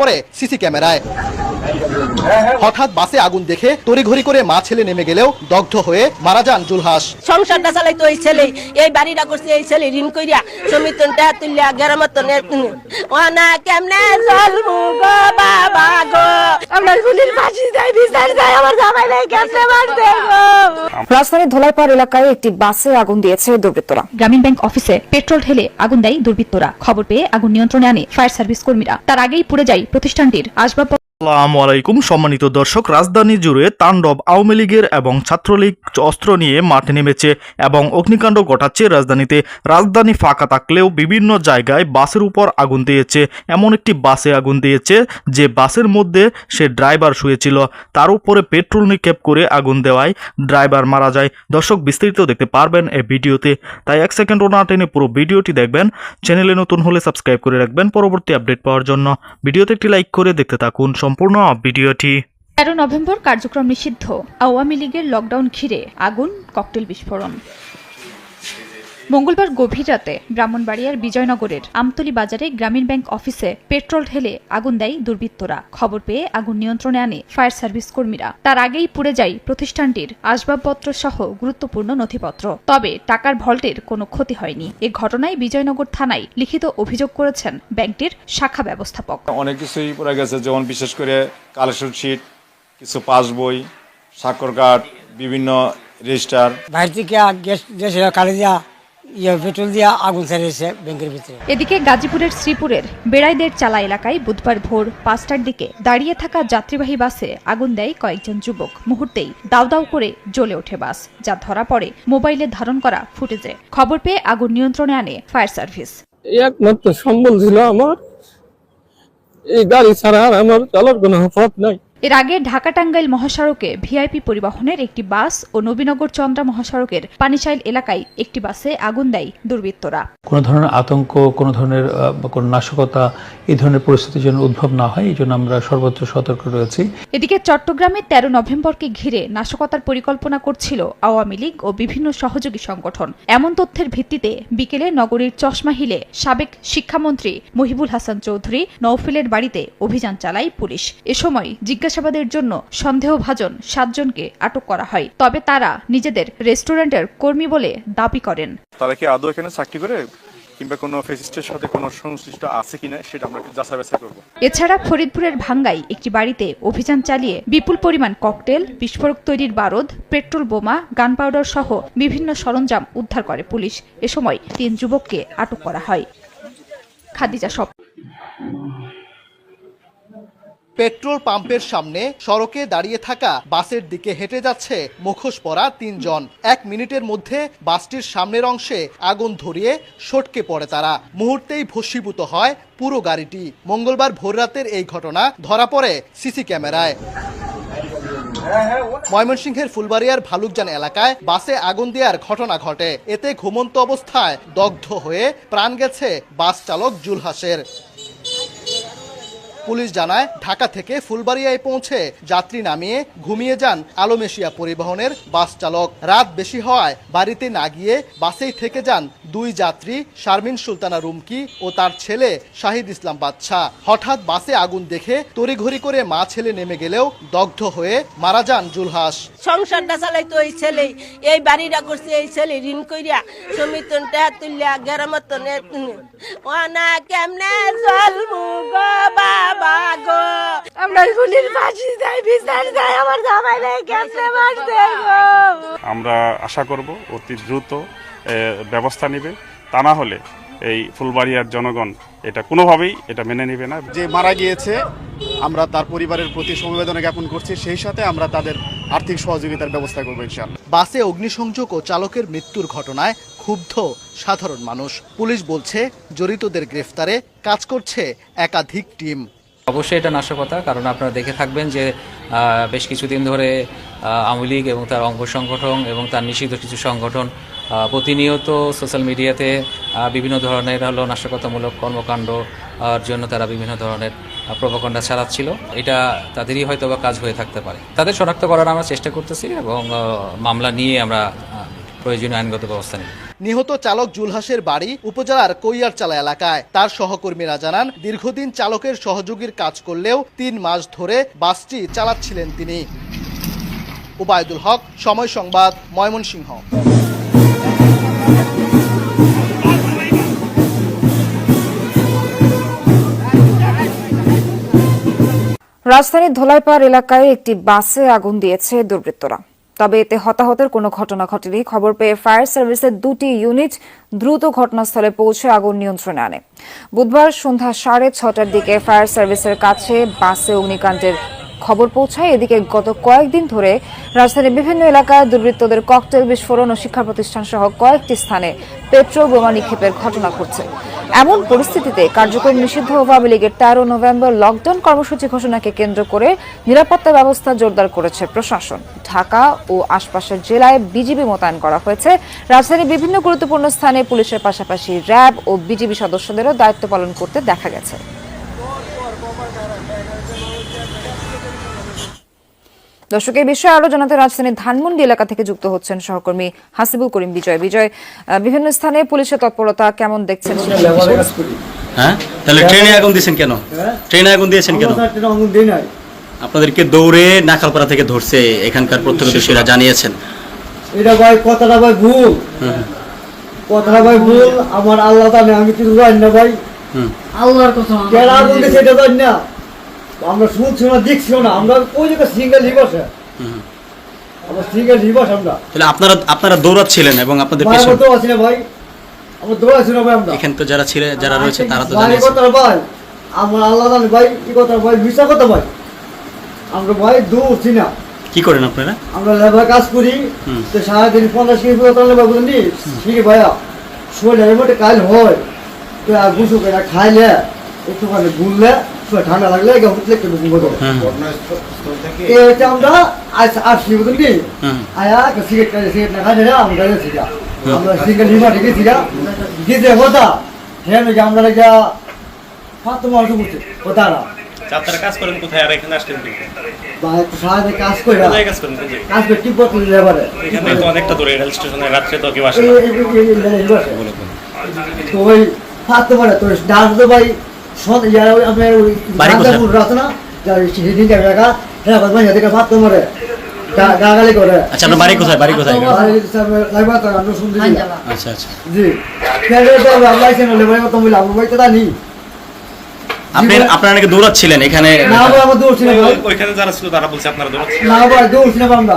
পরে সিসি ক্যামেরায়। হঠাৎ বাসে আগুন দেখে তড়িঘড়ি করে মা ছেলে নেমে গেলেও দগ্ধ হয়ে মারা যান জুলহাস। সংসারটা চালাইতো এই ছেলে এই বাড়িটা করছে এই ছেলে ঋণ কইরা সমিতন টা তুলিয়া গেরামত ওনা কেমনে জল গো বাবা গো? আমরা গুলির ফাঁসি রাজধানীর ধোলাইপাড় এলাকায় একটি বাসে আগুন দিয়েছে দুর্বৃত্তরা। গ্রামীণ ব্যাংক অফিসে পেট্রোল ঢেলে আগুন দেয় দুর্বৃত্তরা। খবর পেয়ে আগুন নিয়ন্ত্রণে আনে ফায়ার সার্ভিস কর্মীরা। তার আগেই পুড়ে যায় প্রতিষ্ঠানটির আসবাবপত্র। আলাইকুম। সম্মানিত দর্শক, রাজধানী জুড়ে তাণ্ডব আওয়ামী লীগের এবং ছাত্রলীগ অস্ত্র নিয়ে মাঠে নেমেছে এবং অগ্নিকাণ্ড ঘটাচ্ছে রাজধানীতে। রাজধানী ফাঁকা থাকলেও বিভিন্ন জায়গায় বাসের উপর আগুন দিয়েছে। এমন একটি বাসে আগুন দিয়েছে যে বাসের মধ্যে সে ড্রাইভার শুয়েছিল। তার উপরে পেট্রোল নিক্ষেপ করে আগুন দেওয়ায় ড্রাইভার মারা যায়। দর্শক, বিস্তারিত দেখতে পারবেন এই ভিডিওতে। তাই এক সেকেন্ডও না টেনে পুরো ভিডিওটি দেখবেন। চ্যানেলে নতুন হলে সাবস্ক্রাইব করে রাখবেন। পরবর্তী আপডেট পাওয়ার জন্য ভিডিওতে একটি লাইক করে দেখতে থাকুন। সম্পূর্ণ ভিডিওটি। তেরো নভেম্বর কার্যক্রম নিষিদ্ধ। আওয়ামী লীগের লকডাউন ঘিরে আগুন ককটেল বিস্ফোরণ। মঙ্গলবার গভীর রাতে ব্রাহ্মণবাড়িয়ার বিজয়নগরের আমতলী বাজারে গ্রামীণ ব্যাংক অফিসে পেট্রোল ঢেলে আগুন দেয় দুর্বৃত্তরা। খবর পেয়ে আগুন নিয়ন্ত্রণে আনে ফায়ার সার্ভিস কর্মীরা। তার আগেই পুড়ে যায় প্রতিষ্ঠানটির আসবাবপত্র সহ গুরুত্বপূর্ণ নথিপত্র। তবে টাকার ভল্টের কোনো ক্ষতি হয়নি। এ ঘটনায় বিজয়নগর থানায় লিখিত অভিযোগ করেছেন ব্যাংকটির শাখা ব্যবস্থাপক। অনেক কিছুই পড়ে গেছে যেমন বিশেষ করে কালেকশন শিট কিছু পাস বই স্বাক্ষর কার্ড বিভিন্ন রেজিস্টার। বাইরে থেকে গ্যাস গ্যাসের কালে দিয়া ইয়ে পেট্রোল দিয়া আগুন ছেড়েছে ব্যাংকের ভিতরে। এদিকে গাজীপুরের শ্রীপুরের বেড়াইদের চালা এলাকায় বুধবার ভোর পাঁচটার দিকে দাঁড়িয়ে থাকা যাত্রীবাহী বাসে আগুন দেয় কয়েকজন যুবক। মুহূর্তেই দাউ দাউ করে জ্বলে ওঠে বাস যা ধরা পড়ে মোবাইলে ধারণ করা ফুটেজে। খবর পেয়ে আগুন নিয়ন্ত্রণে আনে ফায়ার সার্ভিস। একমাত্র সম্বল ছিল আমার। এই গাড়ি ছাড়া আর আমার চলার কোনো পথ নাই। এর আগে ঢাকা টাঙ্গাইল মহাসড়কে ভিআইপি পরিবহনের একটি বাস ও নবীনগর চন্দ্রা মহাসড়কের পানিশাইল এলাকায় একটি বাসে আগুন দেয় দুর্বৃত্তরা। কোনো ধরনের আতঙ্ক কোনো ধরনের কোনো নাশকতা এই ধরনের পরিস্থিতির জন্য উদ্ভব না হয় এই জন্য আমরা সর্বোচ্চ সতর্ক রয়েছি। এদিকে চট্টগ্রামে তেরো নভেম্বরকে ঘিরে নাশকতার পরিকল্পনা করছিল আওয়ামী লীগ ও বিভিন্ন সহযোগী সংগঠন। এমন তথ্যের ভিত্তিতে বিকেলে নগরীর চশমা হিলে সাবেক শিক্ষামন্ত্রী মহিবুল হাসান চৌধুরী নৌফিলের বাড়িতে অভিযান চালায় পুলিশ। এ সময় জিজ্ঞাসাবাদের জন্য সন্দেহভাজন সাতজনকে আটক করা হয়। তবে তারা নিজেদের রেস্টুরেন্টের কর্মী বলে দাবি করেন। তারা কি আদৌ এখানে চাকরি করে কিংবা কোনো ফেসিস্টের সাথে কোনো সংশ্লিষ্ট আছে কিনা সেটা আমরা একটু যাচাই বাছাই করব। এছাড়া ফরিদপুরের ভাঙ্গাই একটি বাড়িতে অভিযান চালিয়ে বিপুল পরিমাণ ককটেল বিস্ফোরক তৈরির বারদ পেট্রোল বোমা গান পাউডার সহ বিভিন্ন সরঞ্জাম উদ্ধার করে পুলিশ। এ সময় তিন যুবককে আটক করা হয়। খাদিজা সব পেট্রোল পাম্পের সামনে সড়কে দাঁড়িয়ে থাকা বাসের দিকে হেঁটে যাচ্ছে মুখোশ পরা তিনজন। এক মিনিটের মধ্যে বাসটির সামনের অংশে আগুন ধরিয়ে সটকে পড়ে তারা। মুহূর্তেই ভস্মীভূত হয় পুরো গাড়িটি। মঙ্গলবার ভোররাতের এই ঘটনা ধরা পড়ে সিসি ক্যামেরায়। ময়মনসিংহের ফুলবাড়িয়ার ভালুকজান এলাকায় বাসে আগুন দেওয়ার ঘটনা ঘটে। এতে ঘুমন্ত অবস্থায় দগ্ধ হয়ে প্রাণ গেছে বাস চালক জুলহাসের। পুলিশ জানায়, ঢাকা থেকে ফুলবাড়িয়ায় পৌঁছে যাত্রী নামিয়ে ঘুমিয়ে যান আলোমেশিয়া পরিবহনের বাস চালক। রাত বেশি হওয়ায় বাড়িতে না গিয়ে বাসেই থেকে যান দুই যাত্রী, শারমিন সুলতানা রুমকি ও তার ছেলে শাহিদ ইসলাম বাদশাহ। হঠাৎ বাসে আগুন দেখে তড়িঘড়ি করে মা ছেলে নেমে গেলেও দগ্ধ হয়ে মারা যান জুলহাস। সংসারটা চালাই তো এই ছেলে এই বাড়িটা করছে এই ছেলে ঋণ কইরা। সমিতন তুলিয়া গেরামত ওনা কেমনে চলবো গো বাবা আমরা গুলির ফাঁসি বিচার আমার জামাই নাই কেমনে আমরা আশা করব অতি দ্রুত ব্যবস্থা নেবে। তা না হলে এই ফুলবাড়িয়ার জনগণ এটা কোনোভাবেই এটা মেনে নেবে না। যে মারা গিয়েছে আমরা তার পরিবারের প্রতি সমবেদনা জ্ঞাপন করছি সেই সাথে আমরা তাদের আর্থিক সহযোগিতার ব্যবস্থা করব ইনশাআল্লাহ। বাসে অগ্নিসংযোগ ও চালকের মৃত্যুর ঘটনায় ক্ষুব্ধ সাধারণ মানুষ। পুলিশ বলছে জড়িতদের গ্রেফতারে কাজ করছে একাধিক টিম। অবশ্যই এটা নাশকতা, কারণ আপনারা দেখে থাকবেন যে বেশ কিছুদিন ধরে আওয়ামী লীগ এবং তার অঙ্গ সংগঠন এবং তার নিষিদ্ধ কিছু সংগঠন প্রতিনিয়ত সোশ্যাল মিডিয়াতে বিভিন্ন ধরনের হলো নাশকতামূলক কর্মকাণ্ড জন্য তারা বিভিন্ন ধরনের প্রভাকণ্ডা চালাচ্ছিল। এটা তাদেরই হয়তো বা কাজ হয়ে থাকতে পারে। তাদের শনাক্ত করার আমরা চেষ্টা করতেছি এবং মামলা নিয়ে আমরা প্রয়োজনীয় আইনগত ব্যবস্থা নেবে। নিহত চালক জুলহাসের বাড়ি উপজেলার কৈয়ারচালা এলাকায়। তার সহকর্মীরা জানান, দীর্ঘদিন চালকের সহযোগীর কাজ করলেও তিন মাস ধরে বাসটি চালাচ্ছিলেন তিনি। উবায়দুল হক, সময় সংবাদ, ময়মনসিংহ। রাজধানীর ধোলাইপাড় এলাকায় একটি বাসে আগুন দিয়েছে দুর্বৃত্তরা। তবে এতে হতাহতের কোনো ঘটনা ঘটেনি। খবর পেয়ে ফায়ার সার্ভিসের দুটি ইউনিট দ্রুত ঘটনাস্থলে পৌঁছে আগুন নিয়ন্ত্রণে আনে। বুধবার সন্ধ্যা সাড়ে ছটার দিকে ফায়ার সার্ভিসের কাছে বাসে অগ্নিকাণ্ডের খবর পৌঁছায়। এদিকে গত কয়েকদিন ধরে রাজধানীর বিভিন্ন এলাকায় দুর্বৃত্তদের ককটেল বিস্ফোরণ ও শিক্ষা প্রতিষ্ঠান সহ কয়েকটি স্থানে পেট্রোল বোমা নিক্ষেপের ঘটনা ঘটছে। এমন পরিস্থিতিতে কার্যক্রম নিষিদ্ধ আওয়ামী লীগের তেরো নভেম্বর লকডাউন কর্মসূচি ঘোষণাকে কেন্দ্র করে নিরাপত্তা ব্যবস্থা জোরদার করেছে প্রশাসন। ঢাকা ও আশপাশের জেলায় বিজিবি মোতায়েন করা হয়েছে। রাজধানীর বিভিন্ন গুরুত্বপূর্ণ স্থানে পুলিশের পাশাপাশি র্যাব ও বিজিবি সদস্যদেরও দায়িত্ব পালন করতে দেখা গেছে। দর্শক এই বিষয়ে আরও জানাতে রাজধানীর ধানমন্ডি এলাকা থেকে যুক্ত হচ্ছেন সহকর্মী হাসিবুল করিম বিজয়। বিজয় বিভিন্ন স্থানে পুলিশের তৎপরতা কেমন দেখছেন? হ্যাঁ? তাহলে ট্রেনে আগুন দিয়েছেন কেন? ট্রেনে আগুন দিয়েছেন কেন? আপনাদেরকে দৌড়ে নাকালপাড়া থেকে ধরছে এখানকার প্রত্যক্ষদর্শীরা জানিয়েছেন। এটা ভাই কথাটা ভাই ভুল। কথাটা ভাই ভুল। আমার আল্লাহ জানে আমি কিছু জানি না ভাই। আল্লাহর কথা কেন আগুন দিছে এটা জানি না। আমরা শুনছি না দেখছি না আমরা ওই জায়গায় সিঙ্গেল রিভার্স হুম। আমরা সিঙ্গেল রিভার্স আমরা। তাহলে আপনারা আপনারা দৌড়াচ্ছিলেন এবং আপনাদের পিছনে আমরা আছি না ভাই। আমরা দৌড়াচ্ছি না ভাই আমরা। এখানে তো যারা ছিলেন যারা রয়েছে তারা তো জানিয়েছে। কথাটা ভাই আমার আল্লাহ জানে ভাই এই কথা ভাই মিশা কথা ভাই। আমরা ভাই দৌড়ছি না। কি করেন আপনারা? আমরা লেবার কাজ করি। তো সারাদিন পঞ্চাশ কেজি পুরো লেবার বুঝলি ঠিক ভাইয়া। শরীরের মধ্যে কাল হয়। তো আর করে খাইলে একটুখানি শরীর ঠান্ডা লাগলে। এই হচ্ছে আমরা আজ আসছি বুঝলি হুম। আয়া সিগারেট সিগারেট না খাই আমরা গেছি আমরা সিঙ্গেল লিমা ঢেকেছি গা গিয়ে কথা হ্যাঁ নাকি আমরা নাকি ফাতো মাংস করছি না আপনারা কাজ করেন কোথায় আর এখানে আসলেন কি কাজ করে কোথায় কাজ করেন কাজ করে টিপ করতে লেবারে এখানে তো অনেকটা দূরে রেল স্টেশনে রাত্রে তো কেউ আসে না ওই ডান্স তো ভাই আপনার ওই রাত না যার সেদিন গাগালি করে। আচ্ছা আপনার বাড়ি কোথায়? বাড়ি কোথায় লাইবা তো আমরা শুনতে আচ্ছা আচ্ছা। জি। কেন তো আমরা আইছেন লেবার কত মিলা আমরা বইতে জানি। আপনি আপনারা নাকি দৌড়াচ্ছিলেন এখানে? না আমরা ওইখানে যারা ছিল তারা বলছে আপনারা দৌড়াচ্ছেন না ভাই দৌড়ছি না আমরা।